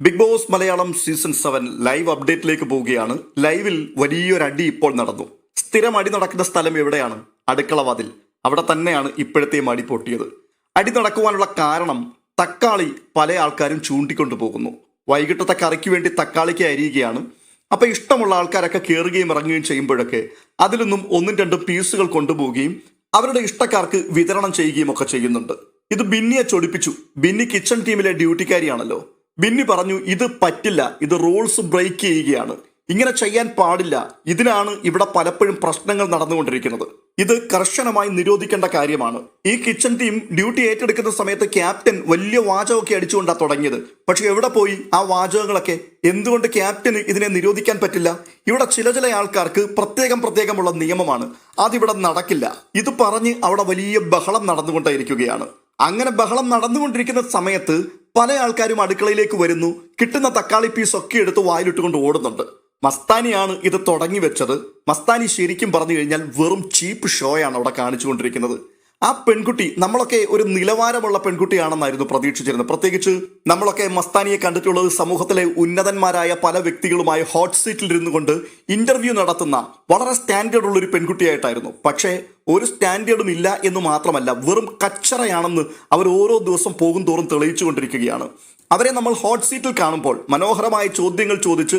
Big Boss Malayalam season seven live അപ്ഡേറ്റിലേക്ക് പോവുകയാണ്. ലൈവിൽ വലിയൊരു അടി ഇപ്പോൾ നടന്നു. സ്ഥിരം അടി നടക്കുന്ന സ്ഥലം എവിടെയാണ്? അടുക്കളവാതിൽ. അവിടെ തന്നെയാണ് ഇപ്പോഴത്തെ അടി പൊട്ടിയത്. അടി നടക്കുവാനുള്ള കാരണം തക്കാളി പല ആൾക്കാരും ചൂണ്ടിക്കൊണ്ടു പോകുന്നു. വൈകിട്ടത്തെ കറിക്ക് വേണ്ടി തക്കാളിക്ക് അരിയുകയാണ്. അപ്പോൾ ഇഷ്ടമുള്ള ആൾക്കാരൊക്കെ കയറുകയും ഇറങ്ങുകയും ചെയ്യുമ്പോഴൊക്കെ അതിൽ നിന്നും ഒന്നും രണ്ടും പീസുകൾ കൊണ്ടുപോവുകയും അവരുടെ ഇഷ്ടക്കാർക്ക് വിതരണം ചെയ്യുകയും ഒക്കെ ചെയ്യുന്നുണ്ട്. ഇത് ബിന്നിയെ ചൊടിപ്പിച്ചു. ബിന്നി കിച്ചൺ ടീമിലെ ഡ്യൂട്ടിക്കാരിയാണല്ലോ ബിന്നി പറഞ്ഞു ഇത് പറ്റില്ല. ഇത് റൂൾസ് ബ്രേക്ക് ചെയ്യുകയാണ്. ഇങ്ങനെ ചെയ്യാൻ പാടില്ല. ഇതിനാണ് ഇവിടെ പലപ്പോഴും പ്രശ്നങ്ങൾ നടന്നുകൊണ്ടിരിക്കുന്നത്. ഇത് കർശനമായി നിരോധിക്കേണ്ട കാര്യമാണ്. ഈ കിച്ചൺ ടീം ഡ്യൂട്ടി ഏറ്റെടുക്കുന്ന സമയത്ത് ക്യാപ്റ്റൻ വലിയ വാചകമൊക്കെ അടിച്ചുകൊണ്ടാണ് തുടങ്ങിയത്. പക്ഷെ എവിടെ പോയി ആ വാചകങ്ങളൊക്കെ? എന്തുകൊണ്ട് ക്യാപ്റ്റന് ഇതിനെ നിരോധിക്കാൻ പറ്റില്ല? ഇവിടെ ചില ചില ആൾക്കാർക്ക് പ്രത്യേകം പ്രത്യേകമുള്ള നിയമമാണ്. അതിവിടെ നടക്കില്ല. ഇത് പറഞ്ഞ് അവിടെ വലിയ ബഹളം നടന്നുകൊണ്ടേയിരിക്കുകയാണ്. അങ്ങനെ ബഹളം നടന്നുകൊണ്ടിരിക്കുന്ന സമയത്ത് പല ആൾക്കാരും അടുക്കളയിലേക്ക് വരുന്നു. കിട്ടുന്ന തക്കാളി പീസ് ഒക്കെ എടുത്ത് വായിലിട്ടുകൊണ്ട് ഓടുന്നുണ്ട്. മസ്താനിയാണ് ഇത് തുടങ്ങി വെച്ചത്. മസ്താനി ശരിക്കും പറഞ്ഞു കഴിഞ്ഞാൽ വെറും ചീപ്പ് ഷോയാണ് അവിടെ കാണിച്ചുകൊണ്ടിരിക്കുന്നത്. ആ പെൺകുട്ടി നമ്മളൊക്കെ ഒരു നിലവാരമുള്ള പെൺകുട്ടിയാണെന്നായിരുന്നു പ്രതീക്ഷിച്ചിരുന്നത്. പ്രത്യേകിച്ച് നമ്മളൊക്കെ മസ്താനിയെ കണ്ടിട്ടുള്ളത് സമൂഹത്തിലെ ഉന്നതന്മാരായ പല വ്യക്തികളുമായി ഹോട്ട് സീറ്റിൽ ഇരുന്നു കൊണ്ട് ഇന്റർവ്യൂ നടത്തുന്ന വളരെ സ്റ്റാൻഡേർഡ് ഉള്ള ഒരു പെൺകുട്ടിയായിട്ടായിരുന്നു. പക്ഷേ ഒരു സ്റ്റാൻഡേർഡും ഇല്ല എന്ന് മാത്രമല്ല വെറും കച്ചറയാണെന്ന് അവർ ഓരോ ദിവസം പോകും തോറും തെളിയിച്ചുകൊണ്ടിരിക്കുകയാണ്. അവരെ നമ്മൾ ഹോട്ട് സീറ്റിൽ കാണുമ്പോൾ മനോഹരമായ ചോദ്യങ്ങൾ ചോദിച്ച്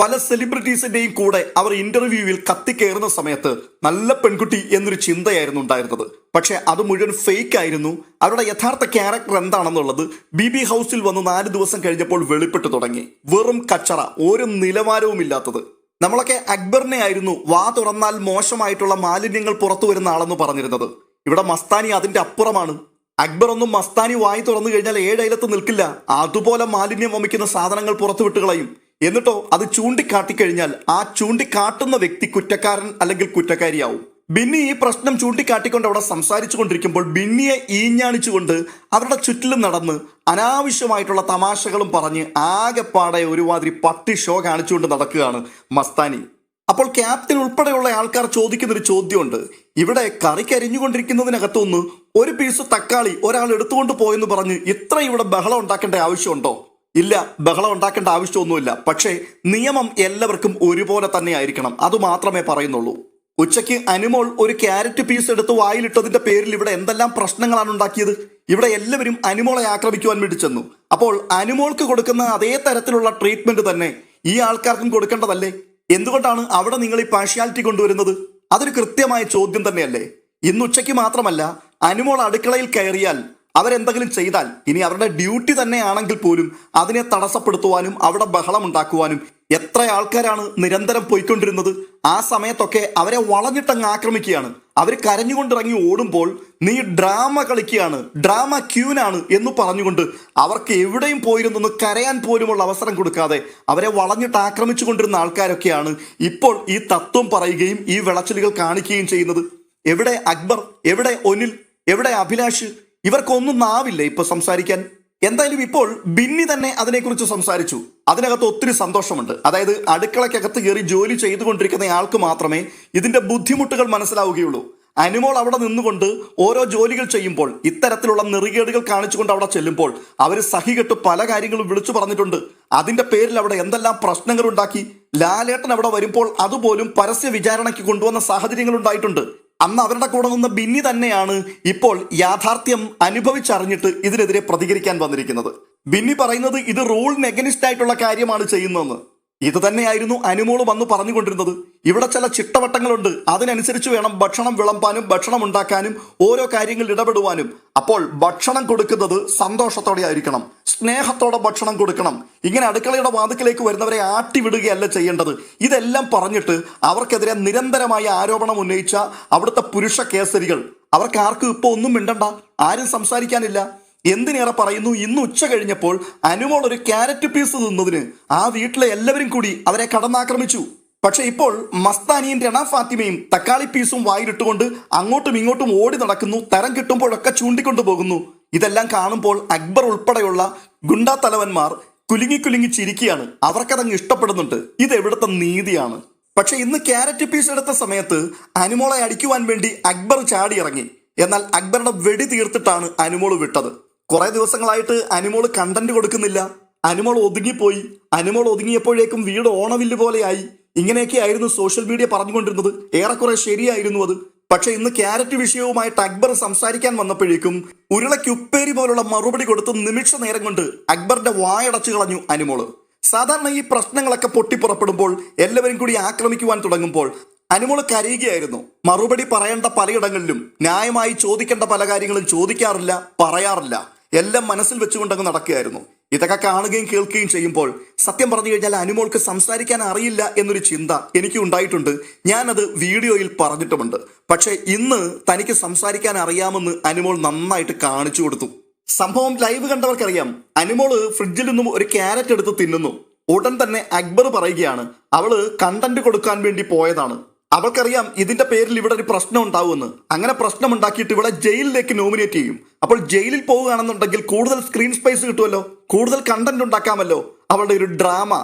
പല സെലിബ്രിറ്റീസിന്റെയും കൂടെ അവർ ഇന്റർവ്യൂവിൽ കത്തിക്കയറുന്ന സമയത്ത് നല്ല പെൺകുട്ടി എന്നൊരു ചിന്തയായിരുന്നു ഉണ്ടായിരുന്നത്. പക്ഷെ അത് മുഴുവൻ ഫേക്ക് ആയിരുന്നു. അവരുടെ യഥാർത്ഥ ക്യാരക്ടർ എന്താണെന്നുള്ളത് ബി ബി ഹൗസിൽ വന്ന് നാല് ദിവസം കഴിഞ്ഞപ്പോൾ വെളിപ്പെട്ടു തുടങ്ങി. വെറും കച്ചറ ഒരു നിലവാരവും ഇല്ലാത്തത്. നമ്മളൊക്കെ അക്ബറിനെ ആയിരുന്നു വാ തുറന്നാൽ മോശമായിട്ടുള്ള മാലിന്യങ്ങൾ പുറത്തു വരുന്ന ആളെന്ന് പറഞ്ഞിരുന്നത്. ഇവിടെ മസ്താനി അതിന്റെ അപ്പുറമാണ്. അക്ബർ ഒന്നും മസ്താനി വായി തുറന്നു കഴിഞ്ഞാൽ ഏഴയലത്ത് നിൽക്കില്ല. അതുപോലെ മാലിന്യം വമിക്കുന്ന സാധനങ്ങൾ പുറത്തു വിട്ട് കളയും എന്നിട്ടോ അത് ചൂണ്ടിക്കാട്ടിക്കഴിഞ്ഞാൽ ആ ചൂണ്ടിക്കാട്ടുന്ന വ്യക്തി കുറ്റക്കാരൻ അല്ലെങ്കിൽ കുറ്റക്കാരിയാവും. ബിന്നി ഈ പ്രശ്നം ചൂണ്ടിക്കാട്ടിക്കൊണ്ട് അവിടെ സംസാരിച്ചു കൊണ്ടിരിക്കുമ്പോൾ ബിന്നിയെ ഈഞ്ഞാണിച്ചുകൊണ്ട് അവരുടെ ചുറ്റിലും നടന്ന് അനാവശ്യമായിട്ടുള്ള തമാശകളും പറഞ്ഞ് ആകെപ്പാടെ ഒരുമാതിരി പട്ടി ഷോ കാണിച്ചുകൊണ്ട് നടക്കുകയാണ് മസ്താനി. അപ്പോൾ ക്യാപ്റ്റൻ ഉൾപ്പെടെയുള്ള ആൾക്കാർ ചോദിക്കുന്ന ഒരു ചോദ്യമുണ്ട്. ഇവിടെ കറി കരിഞ്ഞുകൊണ്ടിരിക്കുന്നതിനകത്തുനിന്ന് ഒരു പീസ് തക്കാളി ഒരാൾ എടുത്തുകൊണ്ട് പോയെന്ന് പറഞ്ഞ് ഇത്ര ഇവിടെ ബഹളം ഉണ്ടാക്കേണ്ട ആവശ്യമുണ്ടോ? ഇല്ല ബഹളം ഉണ്ടാക്കേണ്ട ആവശ്യമൊന്നുമില്ല. പക്ഷേ നിയമം എല്ലാവർക്കും ഒരുപോലെ തന്നെ ആയിരിക്കണം. അത് മാത്രമേ പറയുന്നുള്ളൂ. ഉച്ചയ്ക്ക് അനുമോൾ ഒരു ക്യാരറ്റ് പീസ് എടുത്ത് വായിലിട്ടതിന്റെ പേരിൽ ഇവിടെ എന്തെല്ലാം പ്രശ്നങ്ങളാണ് ഉണ്ടാക്കിയത്? ഇവിടെ എല്ലാവരും അനുമോളെ ആക്രമിക്കുവാൻ വേണ്ടി ചെന്നു. അപ്പോൾ അനുമോൾക്ക് കൊടുക്കുന്ന അതേ തരത്തിലുള്ള ട്രീറ്റ്മെന്റ് തന്നെ ഈ ആൾക്കാർക്കും കൊടുക്കേണ്ടതല്ലേ? എന്തുകൊണ്ടാണ് അവിടെ നിങ്ങൾ ഈ പാർഷ്യാലിറ്റി കൊണ്ടുവരുന്നത്? അതൊരു കൃത്യമായ ചോദ്യം തന്നെയല്ലേ? ഇന്ന് ഉച്ചയ്ക്ക് മാത്രമല്ല അനുമോൾ അടുക്കളയിൽ കയറിയാൽ അവരെന്തെങ്കിലും ചെയ്താൽ ഇനി അവരുടെ ഡ്യൂട്ടി തന്നെയാണെങ്കിൽ പോലും അതിനെ തടസ്സപ്പെടുത്തുവാനും അവിടെ ബഹളം ഉണ്ടാക്കുവാനും എത്ര ആൾക്കാരാണ് നിരന്തരം പോയിക്കൊണ്ടിരുന്നത് ആ സമയത്തൊക്കെ അവരെ വളഞ്ഞിട്ടങ്ങ് ആക്രമിക്കുകയാണ്. അവർ കരഞ്ഞുകൊണ്ടിറങ്ങി ഓടുമ്പോൾ നീ ഡ്രാമ കളിക്കുകയാണ് ഡ്രാമ ക്യൂനാണ് എന്ന് പറഞ്ഞുകൊണ്ട് അവർക്ക് എവിടെയും പോയിരുന്നൊന്ന് കരയാൻ പോലുമുള്ള അവസരം കൊടുക്കാതെ അവരെ വളഞ്ഞിട്ട് ആക്രമിച്ചു കൊണ്ടിരുന്ന ആൾക്കാരൊക്കെയാണ് ഇപ്പോൾ ഈ തത്വം പറയുകയും ഈ വിളച്ചിലുകൾ കാണിക്കുകയും ചെയ്യുന്നത്. എവിടെ അക്ബർ എവിടെ ഒനിൽ എവിടെ അഭിലാഷ് ഇവർക്കൊന്നും നാവില്ല ഇപ്പൊ സംസാരിക്കാൻ? എന്തായാലും ഇപ്പോൾ ബിന്നി തന്നെ അതിനെക്കുറിച്ച് സംസാരിച്ചു. അതിനകത്ത് ഒത്തിരി സന്തോഷമുണ്ട്. അതായത് അടുക്കളക്കകത്ത് കയറി ജോലി ചെയ്തുകൊണ്ടിരിക്കുന്ന ആൾക്ക് മാത്രമേ ഇതിന്റെ ബുദ്ധിമുട്ടുകൾ മനസ്സിലാവുകയുള്ളൂ. അനുമോൾ അവിടെ നിന്നുകൊണ്ട് ഓരോ ജോലികൾ ചെയ്യുമ്പോൾ ഇത്തരത്തിലുള്ള നെറികേടുകൾ കാണിച്ചുകൊണ്ട് അവിടെ ചെല്ലുമ്പോൾ അവർ സഹികെട്ട് പല കാര്യങ്ങളും വിളിച്ചു പറഞ്ഞിട്ടുണ്ട്. അതിന്റെ പേരിൽ അവിടെ എന്തെല്ലാം പ്രശ്നങ്ങൾ ഉണ്ടാക്കി ലാലേട്ടൻ അവിടെ വരുമ്പോൾ അതുപോലും പരസ്യ വിചാരണയ്ക്ക് കൊണ്ടുവന്ന സാഹചര്യങ്ങൾ ഉണ്ടായിട്ടുണ്ട്. അന്ന് അവരുടെ കൂടെ നിന്ന് ബിന്നി തന്നെയാണ് ഇപ്പോൾ യാഥാർത്ഥ്യം അനുഭവിച്ചറിഞ്ഞിട്ട് ഇതിനെതിരെ പ്രതികരിക്കാൻ വന്നിരിക്കുന്നത്. ബിന്നി പറയുന്നത് ഇത് റൂൾ നെഗനിസ്റ്റ് ആയിട്ടുള്ള കാര്യമാണ് ചെയ്യുന്നതെന്ന്. ഇത് തന്നെയായിരുന്നു അനുമോൾ വന്ന് പറഞ്ഞുകൊണ്ടിരുന്നത്. ഇവിടെ ചില ചിട്ടവട്ടങ്ങളുണ്ട്. അതിനനുസരിച്ച് വേണം ഭക്ഷണം വിളമ്പാനും ഭക്ഷണം ഉണ്ടാക്കാനും ഓരോ കാര്യങ്ങളിൽ ഇടപെടുവാനും. അപ്പോൾ ഭക്ഷണം കൊടുക്കുന്നത് സന്തോഷത്തോടെ ആയിരിക്കണം. സ്നേഹത്തോടെ ഭക്ഷണം കൊടുക്കണം. ഇങ്ങനെ അടുക്കളയുടെ വാതുക്കിലേക്ക് വരുന്നവരെ ആട്ടിവിടുകയല്ല ചെയ്യേണ്ടത്. ഇതെല്ലാം പറഞ്ഞിട്ട് അവർക്കെതിരെ നിരന്തരമായ ആരോപണം ഉന്നയിച്ച അവിടുത്തെ പുരുഷ കേസരികൾ. അവർക്ക് ആർക്കും ഇപ്പോൾ ഒന്നും മിണ്ടണ്ട. ആരും സംസാരിക്കാനില്ല. എന്തിനേറെ പറയുന്നു? ഇന്ന് ഉച്ച കഴിഞ്ഞപ്പോൾ അനുമോൾ ഒരു ക്യാരറ്റ് പീസ് തിന്നതിന് ആ വീട്ടിലെ എല്ലാവരും കൂടി അവരെ കടന്നാക്രമിച്ചു. പക്ഷെ ഇപ്പോൾ മസ്താനിയും രണ ഫാത്തിമയും തക്കാളി പീസും വായിലിട്ടുകൊണ്ട് അങ്ങോട്ടും ഇങ്ങോട്ടും ഓടി നടക്കുന്നു. തരം കിട്ടുമ്പോഴൊക്കെ ചൂണ്ടിക്കൊണ്ടു പോകുന്നു. ഇതെല്ലാം കാണുമ്പോൾ അക്ബർ ഉൾപ്പെടെയുള്ള ഗുണ്ടാ തലവന്മാർ കുലുങ്ങി കുലുങ്ങി ചിരിക്കുകയാണ്. അവർക്കതങ്ങ് ഇഷ്ടപ്പെടുന്നുണ്ട്. ഇത് എവിടുത്തെ നീതിയാണ്? പക്ഷെ ഇന്ന് ക്യാരറ്റ് പീസ് എടുത്ത സമയത്ത് അനുമോളെ അടിക്കുവാൻ വേണ്ടി അക്ബർ ചാടിയിറങ്ങി. എന്നാൽ അക്ബറുടെ വെടി തീർത്തിട്ടാണ് അനുമോൾ വിട്ടത്. കുറെ ദിവസങ്ങളായിട്ട് അനിമോൾ കണ്ടന്റ് കൊടുക്കുന്നില്ല. അനിമോൾ ഒതുങ്ങിപ്പോയി. അനിമോൾ ഒതുങ്ങിയപ്പോഴേക്കും വീട് ഓണവില്ല് പോലെയായി. ഇങ്ങനെയൊക്കെ ആയിരുന്നു സോഷ്യൽ മീഡിയ പറഞ്ഞുകൊണ്ടിരുന്നത്. ഏറെക്കുറെ ശരിയായിരുന്നു അത്. പക്ഷെ ഇന്ന് ക്യാരറ്റ് വിഷയവുമായിട്ട് അക്ബർ സംസാരിക്കാൻ വന്നപ്പോഴേക്കും ഉരുളയ്ക്കുപ്പേരി പോലുള്ള മറുപടി കൊടുത്ത് നിമിഷ നേരം കൊണ്ട് അക്ബറിന്റെ വായടച്ചു കളഞ്ഞു അനിമോൾ. സാധാരണ ഈ പ്രശ്നങ്ങളൊക്കെ പൊട്ടിപ്പുറപ്പെടുമ്പോൾ എല്ലാവരും കൂടി ആക്രമിക്കുവാൻ തുടങ്ങുമ്പോൾ അനുമോൾ കരയുകയായിരുന്നു. മറുപടി പറയേണ്ട പലയിടങ്ങളിലും ന്യായമായി ചോദിക്കേണ്ട പല കാര്യങ്ങളും ചോദിക്കാറില്ല പറയാറില്ല. എല്ലാം മനസ്സിൽ വെച്ചുകൊണ്ടങ്ങ് നടക്കുകയായിരുന്നു. ഇതൊക്കെ കാണുകയും കേൾക്കുകയും ചെയ്യുമ്പോൾ സത്യം പറഞ്ഞു കഴിഞ്ഞാൽ അനുമോൾക്ക് സംസാരിക്കാൻ അറിയില്ല എന്നൊരു ചിന്ത എനിക്ക് ഉണ്ടായിട്ടുണ്ട്. ഞാനത് വീഡിയോയിൽ പറഞ്ഞിട്ടുമുണ്ട്. പക്ഷേ ഇന്ന് തനിക്ക് സംസാരിക്കാൻ അറിയാമെന്ന് അനുമോൾ നന്നായിട്ട് കാണിച്ചു കൊടുത്തു. സംഭവം ലൈവ് കണ്ടവർക്കറിയാം. അനുമോൾ ഫ്രിഡ്ജിൽ നിന്നും ഒരു ക്യാരറ്റ് എടുത്ത് തിന്നുന്നു. ഉടൻ തന്നെ അക്ബർ പറയുകയാണ് അവൾ കണ്ടന്റ് കൊടുക്കാൻ വേണ്ടി പോയതാണ്. അവൾക്കറിയാം ഇതിന്റെ പേരിൽ ഇവിടെ ഒരു പ്രശ്നം ഉണ്ടാവുമെന്ന്. അങ്ങനെ പ്രശ്നം ഉണ്ടാക്കിയിട്ട് ഇവിടെ ജയിലിലേക്ക് നോമിനേറ്റ് ചെയ്യും. അപ്പോൾ ജയിലിൽ പോവുകയാണെന്നുണ്ടെങ്കിൽ കൂടുതൽ സ്ക്രീൻ സ്പേസ് കിട്ടുമല്ലോ? കൂടുതൽ കണ്ടന്റ് ഉണ്ടാക്കാമല്ലോ? അവളുടെ ഒരു ഡ്രാമ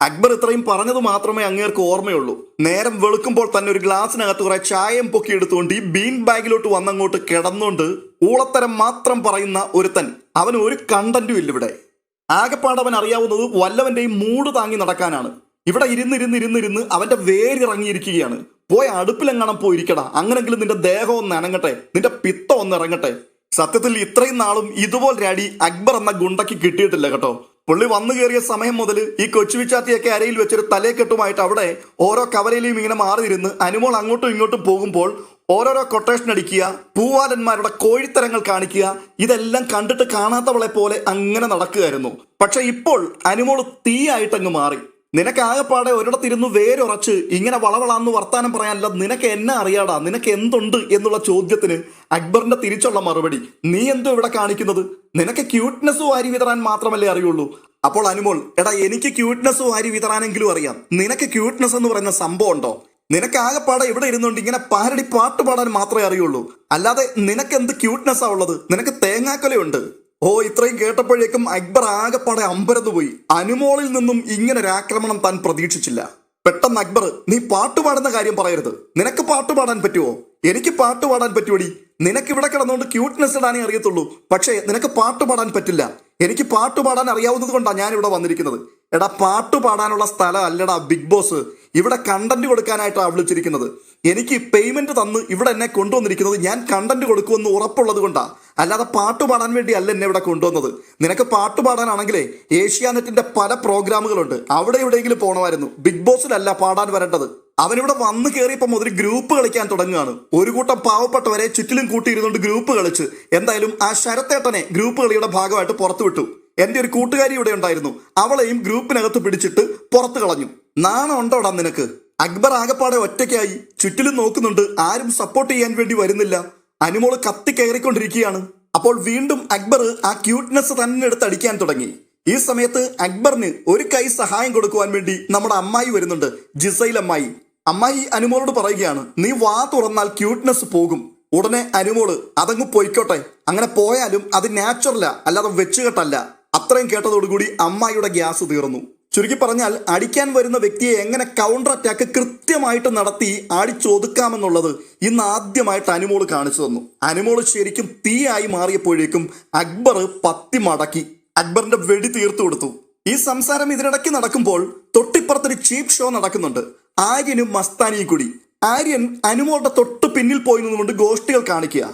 അക്ബർ ഇത്രയും പറഞ്ഞത് മാത്രമേ അങ്ങേർക്ക് ഓർമ്മയുള്ളൂ. നേരം വെളുക്കുമ്പോൾ തന്നെ ഒരു ഗ്ലാസിനകത്ത് കുറെ ചായം പൊക്കി എടുത്തുകൊണ്ട് ഈ ബീൻ ബാഗിലോട്ട് വന്നങ്ങോട്ട് കിടന്നുകൊണ്ട് ഊളത്തരം മാത്രം പറയുന്ന ഒരുത്തൻ. അവന് ഒരു കണ്ടന്റും ഇല്ല ഇവിടെ. ആകെപ്പാടവൻ അവൻ അറിയാവുന്നത് വല്ലവന്റെയും മൂട് താങ്ങി നടക്കാനാണ്. ഇവിടെ ഇരുന്നിരുന്നിരുന്നിരുന്ന് അവന്റെ വേരിറങ്ങിയിരിക്കുകയാണ് പോയ അടുപ്പിലെങ്ങാണം പോയിരിക്കടാ? അങ്ങനെങ്കിലും നിന്റെ ദേഹം ഒന്ന് അനങ്ങട്ടെ. നിന്റെ പിത്തം ഒന്ന് ഇറങ്ങട്ടെ. സത്യത്തിൽ ഇത്രയും നാളും ഇതുപോലൊരു അടി അക്ബർ എന്ന ഗുണ്ടയ്ക്ക് കിട്ടിയിട്ടില്ല കേട്ടോ. പുള്ളി വന്നു കയറിയ സമയം മുതൽ ഈ കൊച്ചുവിച്ചാത്തിയൊക്കെ അരയിൽ വെച്ചൊരു തലേക്കെട്ടുമായിട്ട് അവിടെ ഓരോ കവലയിലും ഇങ്ങനെ മാറിയിരുന്ന് അനുമോൾ അങ്ങോട്ടും ഇങ്ങോട്ടും പോകുമ്പോൾ ഓരോരോ കൊട്ടേഷൻ അടിക്കുക പൂവാലന്മാരുടെ കോഴിത്തരങ്ങൾ കാണിക്കുക ഇതെല്ലാം കണ്ടിട്ട് കാണാത്തവളെ പോലെ അങ്ങനെ നടക്കുകയായിരുന്നു. പക്ഷെ ഇപ്പോൾ അനുമോൾ തീയായിട്ടങ്ങ് മാറി. നിനക്ക് ആകെപ്പാടെ ഒരിടത്തിരുന്ന് വേരുറച്ച് ഇങ്ങനെ വളവളാന്ന് വർത്താനം പറയാനല്ല നിനക്ക് എന്നെ അറിയാടാ നിനക്ക് എന്തുണ്ട് എന്നുള്ള ചോദ്യത്തിന് അക്ബറിന്റെ തിരിച്ചുള്ള മറുപടി. നീ എന്തോ ഇവിടെ കാണിക്കുന്നത്? നിനക്ക് ക്യൂട്ട്നെസ് വാരി വിതറാൻ മാത്രമല്ലേ അറിയുള്ളൂ. അപ്പോൾ അനുമോൾ എടാ എനിക്ക് ക്യൂട്ട്നെസ് വാരി വിതറാനെങ്കിലും അറിയാം. നിനക്ക് ക്യൂട്ട്നെസ് എന്ന് പറയുന്ന സംഭവം ഉണ്ടോ? നിനക്ക് ആകെപ്പാടെ ഇവിടെ ഇരുന്നുകൊണ്ട് ഇങ്ങനെ പാരടി പാട്ട് പാടാൻ മാത്രമേ അറിയുള്ളൂ. അല്ലാതെ നിനക്ക് എന്ത് ക്യൂട്ട്നെസ്സാ ഉള്ളത്? നിനക്ക് തേങ്ങാക്കൊലയുണ്ട്. ഓ ഇത്രയും കേട്ടപ്പോഴേക്കും അക്ബർ ആകെപ്പാടെ അമ്പരന്ന് പോയി. അനുമോളിൽ നിന്നും ഇങ്ങനെ ഒരു ആക്രമണം താൻ പ്രതീക്ഷിച്ചില്ല. പെട്ടെന്ന് അക്ബർ നീ പാട്ടുപാടുന്ന കാര്യം പറയരുത്. നിനക്ക് പാട്ടുപാടാൻ പറ്റുമോ എനിക്ക് പാട്ടുപാടാൻ പറ്റുമടി നിനക്ക് ഇവിടെ കിടന്നുകൊണ്ട് ക്യൂട്ട്നെസ് ഇടാനേ അറിയത്തുള്ളൂ. പക്ഷേ നിനക്ക് പാട്ടുപാടാൻ പറ്റില്ല. എനിക്ക് പാട്ടുപാടാൻ അറിയാവുന്നത് കൊണ്ടാണ് ഞാൻ ഇവിടെ വന്നിരിക്കുന്നത്. എടാ പാട്ടുപാടാനുള്ള സ്ഥലം അല്ലടാ ബിഗ് ബോസ്. ഇവിടെ കണ്ടന്റ് കൊടുക്കാനായിട്ടാണ് വിളിച്ചിരിക്കുന്നത് എനിക്ക് പേയ്മെന്റ് തന്ന് ഇവിടെ എന്നെ കൊണ്ടുവന്നിരിക്കുന്നത് ഞാൻ കണ്ടന്റ് കൊടുക്കുമെന്ന് ഉറപ്പുള്ളത് കൊണ്ടാണ് അല്ലാതെ പാട്ട് പാടാൻ വേണ്ടി അല്ല എന്നെ ഇവിടെ കൊണ്ടുവന്നത്. നിനക്ക് പാട്ട് പാടാനാണെങ്കിലേ ഏഷ്യാനെറ്റിന്റെ പല പ്രോഗ്രാമുകളുണ്ട്. അവിടെ എവിടെയെങ്കിലും പോകണമായിരുന്നു ബിഗ് ബോസിലല്ല പാടാൻ വരേണ്ടത്. അവനിവിടെ വന്ന് കയറിയപ്പോൾ മുതൽ ഗ്രൂപ്പ് കളിക്കാൻ തുടങ്ങുകയാണ്. ഒരു കൂട്ടം പാവപ്പെട്ടവരെ ചുറ്റിലും കൂട്ടിയിരുന്നുകൊണ്ട് ഗ്രൂപ്പ് കളിച്ച് എന്തായാലും ആ ശരത്തേട്ടനെ ഗ്രൂപ്പ് കളിയുടെ ഭാഗമായിട്ട് പുറത്തു വിട്ടു. എന്റെ ഒരു കൂട്ടുകാരി ഇവിടെ ഉണ്ടായിരുന്നു. അവളെയും ഗ്രൂപ്പിനകത്ത് പിടിച്ചിട്ട് പുറത്തു കളഞ്ഞു. നാണം ഉണ്ടോടാ നിനക്ക്? അക്ബർ ആകപ്പാടെ ഒറ്റയ്ക്കായി ചുറ്റിലും നോക്കുന്നുണ്ട്. ആരും സപ്പോർട്ട് ചെയ്യാൻ വേണ്ടി വരുന്നില്ല. അനുമോൾ കത്തി കയറിക്കൊണ്ടിരിക്കുകയാണ്. അപ്പോൾ വീണ്ടും അക്ബർ ആ ക്യൂട്ട്നെസ് തന്നെ എടുത്ത് അടിക്കാൻ തുടങ്ങി. ഈ സമയത്ത് അക്ബറിന് ഒരു കൈ സഹായം കൊടുക്കുവാൻ വേണ്ടി നമ്മുടെ അമ്മായി വരുന്നുണ്ട്. ജിസൈൽ അമ്മായി അമ്മായി അനുമോളോട് പറയുകയാണ് നീ വാ തുറന്നാൽ ക്യൂട്ട്നെസ് പോകും. ഉടനെ അനുമോൾ അതങ്ങ് പോയിക്കോട്ടെ. അങ്ങനെ പോയാലും അത് നാച്ചുറലാ അല്ലാതെ വെച്ചുകെട്ടല്ല. അത്രയും കേട്ടതോടുകൂടി അമ്മായിയുടെ ഗ്യാസ് തീർന്നു. ചുരുക്കി പറഞ്ഞാൽ അടിക്കാൻ വരുന്ന വ്യക്തിയെ എങ്ങനെ കൗണ്ടർ അറ്റാക്ക് കൃത്യമായിട്ട് നടത്തി അടിച്ചൊതുക്കാമെന്നുള്ളത് ഇന്ന് ആദ്യമായിട്ട് അനുമോൾ കാണിച്ചു തന്നു. അനുമോൾ ശരിക്കും തീയായി മാറിയപ്പോഴേക്കും അക്ബർ പത്തി മടക്കി അക്ബറിന്റെ വെടി തീർത്തു കൊടുത്തു. ഈ സംസാരം ഇതിനിടയ്ക്ക് നടക്കുമ്പോൾ തൊട്ടിപ്പുറത്തൊരു ചീപ്പ് ഷോ നടക്കുന്നുണ്ട് ആര്യനും മസ്താനിയും കൂടി. ആര്യൻ അനുമോളുടെ തൊട്ട് പിന്നിൽ പോയി നിന്നുകൊണ്ട് ഗോഷ്ടികൾ കാണിക്കുക.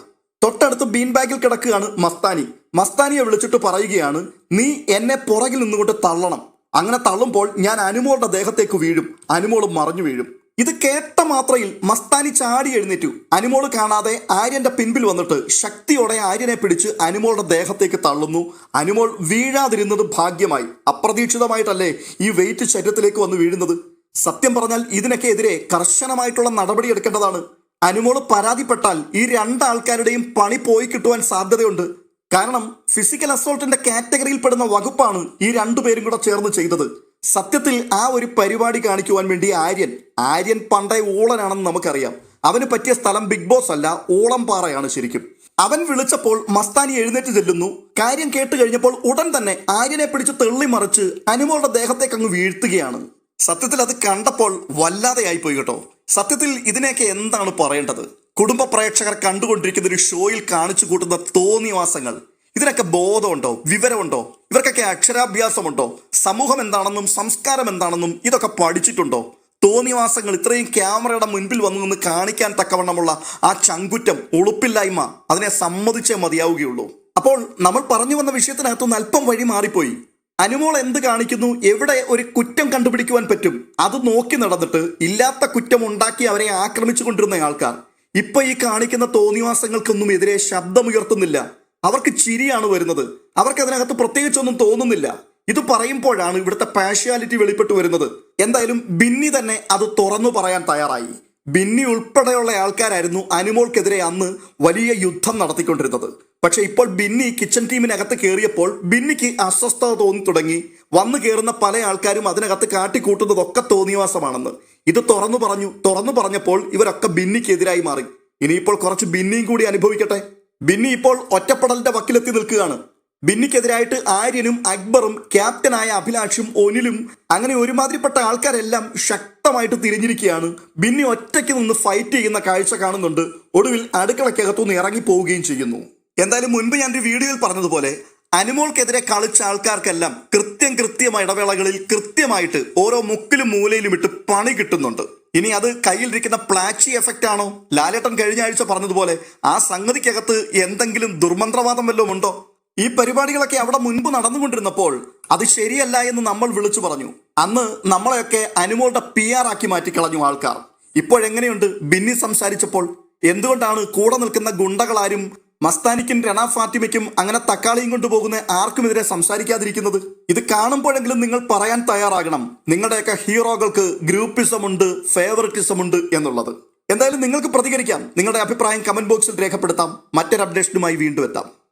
തൊട്ടടുത്ത് ബീൻ ബാഗിൽ കിടക്കുകയാണ് മസ്താനി. മസ്താനിയെ വിളിച്ചിട്ട് പറയുകയാണ് നീ എന്നെ പുറകിൽ നിന്നുകൊണ്ട് തള്ളണം. അങ്ങനെ തള്ളുമ്പോൾ ഞാൻ അനുമോളുടെ ദേഹത്തേക്ക് വീഴും. അനുമോൾ മറഞ്ഞു വീഴും. ഇത് കേട്ട മാത്രയിൽ മസ്താനി ചാടി എഴുന്നേറ്റു. അനുമോൾ കാണാതെ ആര്യന്റെ പിൻപിൽ വന്നിട്ട് ശക്തിയോടെ ആര്യനെ പിടിച്ച് അനുമോളുടെ ദേഹത്തേക്ക് തള്ളുന്നു. അനുമോൾ വീഴാതിരുന്നത് ഭാഗ്യമായി. അപ്രതീക്ഷിതമായിട്ടല്ലേ ഈ വെയിറ്റ് ശരീരത്തിലേക്ക് വന്ന് വീഴുന്നത്? സത്യം പറഞ്ഞാൽ ഇതിനൊക്കെ എതിരെ കർശനമായിട്ടുള്ള നടപടി എടുക്കേണ്ടതാണ്. അനുമോൾ പരാതിപ്പെട്ടാൽ ഈ രണ്ടാൾക്കാരുടെയും പണി പോയി കിട്ടുവാൻ സാധ്യതയുണ്ട്. കാരണം ഫിസിക്കൽ അസോൾട്ടിന്റെ കാറ്റഗറിയിൽ പെടുന്ന വകുപ്പാണ് ഈ രണ്ടുപേരും കൂടെ ചേർന്ന് ചെയ്തത്. സത്യത്തിൽ ആ ഒരു പരിപാടി കാണിക്കുവാൻ വേണ്ടി ആര്യൻ ആര്യൻ പണ്ടേ ഊളനാണെന്ന് നമുക്കറിയാം. അവന് പറ്റിയ സ്ഥലം ബിഗ് ബോസ് അല്ല ഓളം പാറയാണ് ശരിക്കും. അവൻ വിളിച്ചപ്പോൾ മസ്താനി എഴുന്നേറ്റ് ചെല്ലുന്നു. കാര്യം കേട്ട് കഴിഞ്ഞപ്പോൾ ഉടൻ തന്നെ ആര്യനെ പിടിച്ച് തെള്ളി മറിച്ച് അനുമോളുടെ ദേഹത്തേക്ക് അങ്ങ് വീഴ്ത്തുകയാണ്. സത്യത്തിൽ അത് കണ്ടപ്പോൾ വല്ലാതെയായി പോയി കേട്ടോ. സത്യത്തിൽ ഇതിനെയൊക്കെ എന്താണ് പറയേണ്ടത്? കുടുംബ പ്രേക്ഷകർ കണ്ടുകൊണ്ടിരിക്കുന്ന ഒരു ഷോയിൽ കാണിച്ചു കൂട്ടുന്ന തോന്നിവാസങ്ങൾ. ഇതിനൊക്കെ ബോധമുണ്ടോ? വിവരമുണ്ടോ? ഇവർക്കൊക്കെ അക്ഷരാഭ്യാസമുണ്ടോ? സമൂഹം എന്താണെന്നും സംസ്കാരം എന്താണെന്നും ഇതൊക്കെ പഠിച്ചിട്ടുണ്ടോ? തോന്നിവാസങ്ങൾ ഇത്രയും ക്യാമറയുടെ മുൻപിൽ വന്നു നിന്ന് കാണിക്കാൻ തക്കവണ്ണമുള്ള ആ ചങ്കുറ്റം ഉളുപ്പില്ലായ്മ അതിനെ സമ്മതിച്ചേ മതിയാവുകയുള്ളൂ. അപ്പോൾ നമ്മൾ പറഞ്ഞു വന്ന വിഷയത്തിനകത്തുനിന്ന് അല്പം വഴി മാറിപ്പോയി. അനുമോൾ എന്ത് കാണിക്കുന്നു? എവിടെ ഒരു കുറ്റം കണ്ടുപിടിക്കുവാൻ പറ്റും? അത് നോക്കി നടന്നിട്ട് ഇല്ലാത്ത കുറ്റം ഉണ്ടാക്കി അവരെ ആക്രമിച്ചു കൊണ്ടിരുന്ന ആൾക്കാർ. ഇപ്പൊ ഈ കാണിക്കുന്ന തോന്നിവാസങ്ങൾക്കൊന്നും എതിരെ ശബ്ദമുയർത്തുന്നില്ല. അവർക്ക് ചിരിയാണ് വരുന്നത്. അവർക്ക് അതിനകത്ത് പ്രത്യേകിച്ചൊന്നും തോന്നുന്നില്ല. ഇത് പറയുമ്പോഴാണ് ഇവിടുത്തെ പാഷ്യാലിറ്റി വെളിപ്പെട്ടു വരുന്നത്. എന്തായാലും ബിന്നി തന്നെ അത് തുറന്നു പറയാൻ തയ്യാറായി. ബിന്നി ഉൾപ്പെടെയുള്ള ആൾക്കാരായിരുന്നു അനുമോൾക്കെതിരെ അന്ന് വലിയ യുദ്ധം നടത്തിക്കൊണ്ടിരുന്നത്. പക്ഷെ ഇപ്പോൾ ബിന്നി കിച്ചൺ ടീമിനകത്ത് കയറിയപ്പോൾ ബിന്നിക്ക് അസ്വസ്ഥത തോന്നി തുടങ്ങി. വന്നു കയറുന്ന പല ആൾക്കാരും അതിനകത്ത് കാട്ടിക്കൂട്ടുന്നതൊക്കെ തോന്നിയവാസമാണെന്ന്. ഇത് തുറന്നു പറഞ്ഞു തുറന്നു പറഞ്ഞപ്പോൾ ഇവരൊക്കെ ബിന്നിക്കെതിരായി മാറി. ഇനിയിപ്പോൾ കുറച്ച് ബിന്നിയും കൂടി അനുഭവിക്കട്ടെ. ബിന്നി ഇപ്പോൾ ഒറ്റപ്പെടലിന്റെ വക്കിലെത്തി നിൽക്കുകയാണ്. ബിന്നിക്കെതിരായിട്ട് ആര്യനും അക്ബറും ക്യാപ്റ്റനായ അഭിലാഷും ഒനിലും അങ്ങനെ ഒരുമാതിരിപ്പെട്ട ആൾക്കാരെല്ലാം ശക്തമായിട്ട് തിരിഞ്ഞിരിക്കുകയാണ്. ബിന്നി ഒറ്റയ്ക്ക് നിന്ന് ഫൈറ്റ് ചെയ്യുന്ന കാഴ്ച കാണുന്നുണ്ട്. ഒടുവിൽ അടുക്കളക്കകത്തുനിന്ന് ഇറങ്ങി പോവുകയും ചെയ്യുന്നു. എന്തായാലും മുൻപ് ഞാൻ ഒരു വീഡിയോയിൽ പറഞ്ഞതുപോലെ അനുമോൾക്കെതിരെ കളിച്ച ആൾക്കാർക്കെല്ലാം കൃത്യം കൃത്യമായ ഇടവേളകളിൽ കൃത്യമായിട്ട് ഓരോ മുക്കിലും മൂലയിലും ഇട്ട് പണി കിട്ടുന്നുണ്ട്. ഇനി അത് കയ്യിലിരിക്കുന്ന പ്ലാച്ചി എഫക്റ്റ് ആണോ? ലാലേട്ടൻ കഴിഞ്ഞ ആഴ്ച പറഞ്ഞതുപോലെ ആ സംഗതിക്കകത്ത് എന്തെങ്കിലും ദുർമന്ത്രവാദം വല്ലതും ഉണ്ടോ? ഈ പരിപാടികളൊക്കെ അവിടെ മുൻപ് നടന്നുകൊണ്ടിരുന്നപ്പോൾ അത് ശരിയല്ല എന്ന് നമ്മൾ വിളിച്ചു പറഞ്ഞു. അന്ന് നമ്മളെയൊക്കെ അനുമോളുടെ പി ആർ ആക്കി മാറ്റിക്കളഞ്ഞു ആൾക്കാർ. ഇപ്പോഴെങ്ങനെയുണ്ട് ബിന്നി സംസാരിച്ചപ്പോൾ എന്തുകൊണ്ടാണ് കൂടെ നിൽക്കുന്ന ഗുണ്ടകളാരും മസ്താനിക്കും രണ ഫാത്തിമയ്ക്കും അങ്ങനെ തക്കാളിയും കൊണ്ടുപോകുന്ന ആർക്കുമെതിരെ സംസാരിക്കാതിരിക്കുന്നത്? ഇത് കാണുമ്പോഴെങ്കിലും നിങ്ങൾ പറയാൻ തയ്യാറാകണം. നിങ്ങളുടെയൊക്കെ ഹീറോകൾക്ക് ഗ്രൂപ്പിസം ഉണ്ട് ഫേവറിറ്റിസം ഉണ്ട് എന്നുള്ളത്. എന്തായാലും നിങ്ങൾക്ക് പ്രതികരിക്കാം. നിങ്ങളുടെ അഭിപ്രായം കമന്റ് ബോക്സിൽ രേഖപ്പെടുത്താം. മറ്റൊരു അപ്ഡേഷനുമായി വീണ്ടും എത്താം.